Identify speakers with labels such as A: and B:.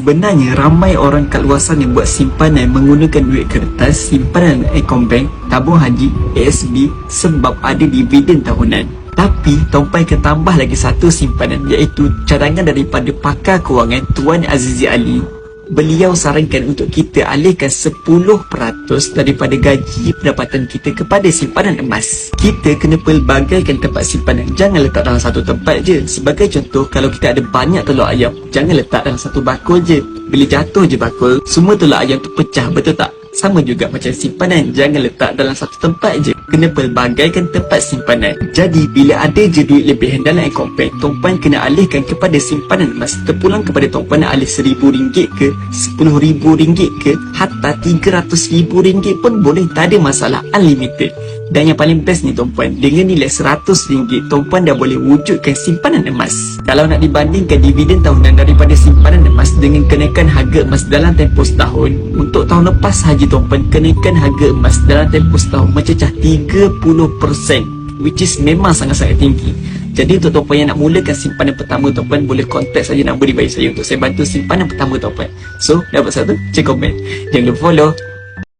A: Sebenarnya ramai orang kat luar sana buat simpanan menggunakan duit kertas, simpanan Ecobank, tabung haji, ASB sebab ada dividen tahunan. Tapi Tompai akan tambah lagi satu simpanan iaitu cadangan daripada pakar kewangan Tuan Azizi Ali. Beliau sarankan untuk kita alihkan 10% daripada gaji pendapatan kita kepada simpanan emas. Kita kena pelbagaikan tempat simpanan. Jangan letak dalam satu tempat je. Sebagai contoh, kalau kita ada banyak telur ayam, jangan letak dalam satu bakul je. Bila jatuh je bakul, semua telur ayam tu pecah, betul tak? Sama juga macam simpanan Jangan letak dalam satu tempat je. Kena pelbagaikan tempat simpanan. Jadi bila ada je duit lebihan dalam ekonomi Tuan kena alihkan kepada simpanan emas. Terpulang kepada tuan nak alih RM1,000 ke RM10,000 ke Hatta RM300,000 pun boleh Tak ada masalah. Unlimited. Dan yang paling best ni tuan-puan Dengan nilai RM100 Tuan-puan dah boleh wujudkan simpanan emas. Kalau nak dibandingkan dividen tahunan Daripada simpanan Dengan kenaikan harga emas dalam tempoh setahun. Untuk tahun lepas haji tuan-puan Kenaikan harga emas dalam tempoh setahun Mencecah 30% Which is memang sangat-sangat tinggi. Jadi untuk tuan-puan yang nak mulakan simpanan pertama tuan-puan Boleh kontak saja nak beri bayi saya Untuk saya bantu simpanan pertama tuan-puan So, dapat satu? Cek komen Jangan lupa follow